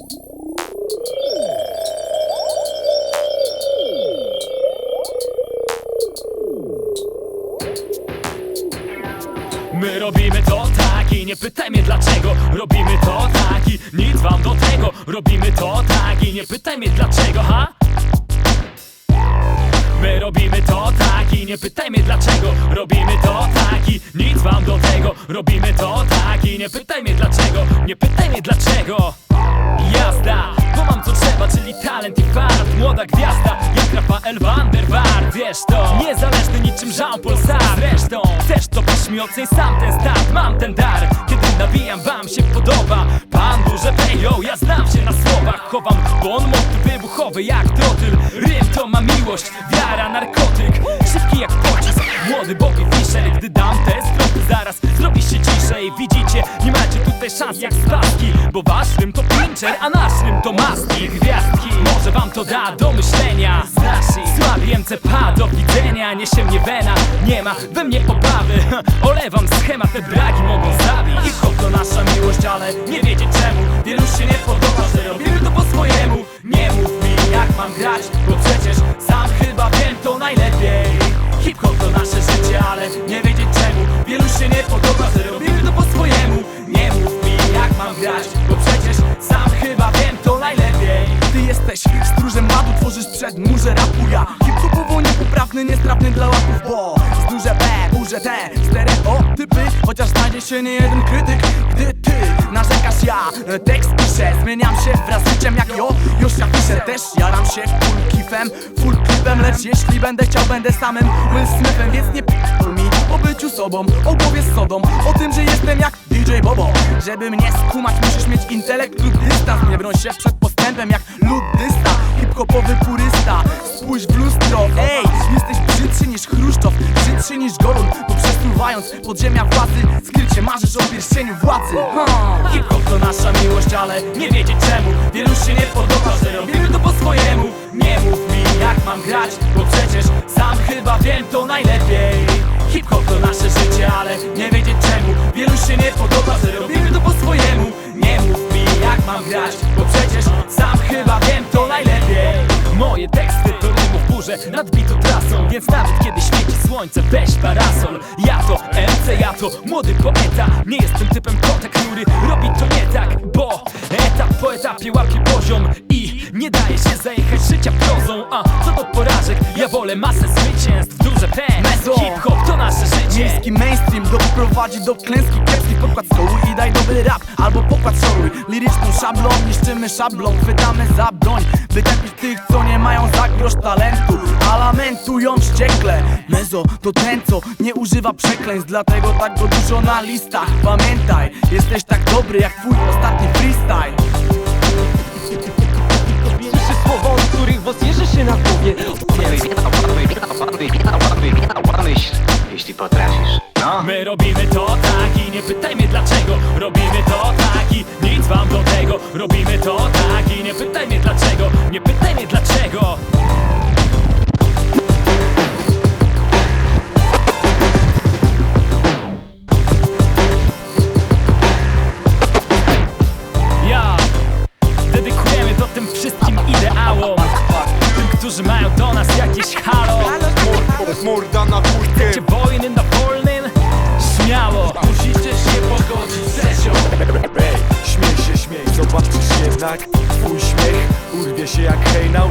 My robimy to tak i nie pytaj mnie dlaczego. Robimy to tak i nic wam do tego. Robimy to tak i nie pytaj mnie dlaczego, ha? My robimy to tak i nie pytaj mnie dlaczego. Robimy to tak i nic wam do tego. Robimy to tak i nie pytaj mnie dlaczego. Nie pytaj mnie dlaczego Jazda, bo mam co trzeba, czyli talent i fart Młoda gwiazda, jak Rafael van der Vaart Wiesz to, niezależny niczym Jean-Paul Sartre. Zresztą, chcesz to weź mi oceń sam ten start. Mam ten dar, kiedy nawijam wam się podoba. Pan duże pejo, ja znam się na słowach. Chowam bon mot wybuchowy jak trotyl. Rym to ma miłość, wiara, narkotyk. Szybki jak jak spaski Bo wasz rym to pincher, a nasz rym to maski Gwiazdki, może wam to da do myślenia. Z naszych słabi MCP, do widzenia. Niesie mnie wena, nie ma we mnie obawy Olewam schemat, te braki mogą zabić. Hip-hop to nasza miłość, ale nie wiecie czemu. Wielu się nie podoba, że robimy to po swojemu. Nie mów mi jak mam grać, bo przecież sam chyba wiem to najlepiej. Hip-hop to nasze życie, ale nie wiedzieć czemu. Wielu się nie podoba, że robimy to po swojemu Niepoprawny, niestrawny dla łapów, bo duże B, duże T, stereotypy. Chociaż znajdzie się nie jeden krytyk, gdy ty narzekasz ja Tekst piszę, zmieniam się wraz z życiem jak jo, już ja piszę Też. Jaram się full kifem, full klipem Lecz jeśli będę chciał, będę samym Will Smithem Więc nie p***ol mi o byciu sobą, o głowie z sodą O tym, że jestem jak DJ Bobo. Żeby mnie skumać, musisz mieć intelekt lub dystans Nie broń się przed postępem jak ludysta Hip-hopowy purysta. Spójrz w lustro, ej Brzydszy niż Bo przesuwając podziemia władzy Skrycie marzysz o pierścieniu władzy. Ha. Hip-hop to nasza miłość, ale nie wiecie czemu. Wielu się nie podoba, że robimy to po swojemu. Nie mów mi jak mam grać, bo przecież sam chyba wiem to najlepiej. Hip-hop to nasze życie, ale nie wiecie czemu. Wielu się nie podoba, że robimy to po swojemu. Nie mów mi jak mam grać, bo przecież sam chyba wiem to najlepiej. Moje teksty to rymów burze nad bitą trasą Więc nawet kiedy świeci słońce weź parasol. Ja to MC, ja to młody poeta. Nie jestem typem kota, który robi to nie tak Bo etap po etapie łapie poziom I nie daje się zajechać życia prozą. A co do porażek, ja wolę masę zwycięstw Duże P, hip-hop to nasze życie. Miejski mainstream doprowadzi do klęski Kiepski pokład stołu i daj dobry rap Albo pokład szoruj Liryczną szablą niszczymy szablą Chwytamy za broń By tych co nie mają za grosz talentu A lamentują wściekle. Mezo to ten co nie używa przekleństw Dlatego tak go dużo na listach. Pamiętaj, jesteś tak dobry jak twój ostatni freestyle. Słyszę słowa, od których was jeży się na głowie. Jeśli potrafisz. No. My robimy to tak i nie pytaj mnie dlaczego. Robimy to tak i nic wam do tego. Robimy to tak i nie pytaj mnie dlaczego. Nie pytaj mnie dlaczego jednak Twój śmiech urwie się jak hejnał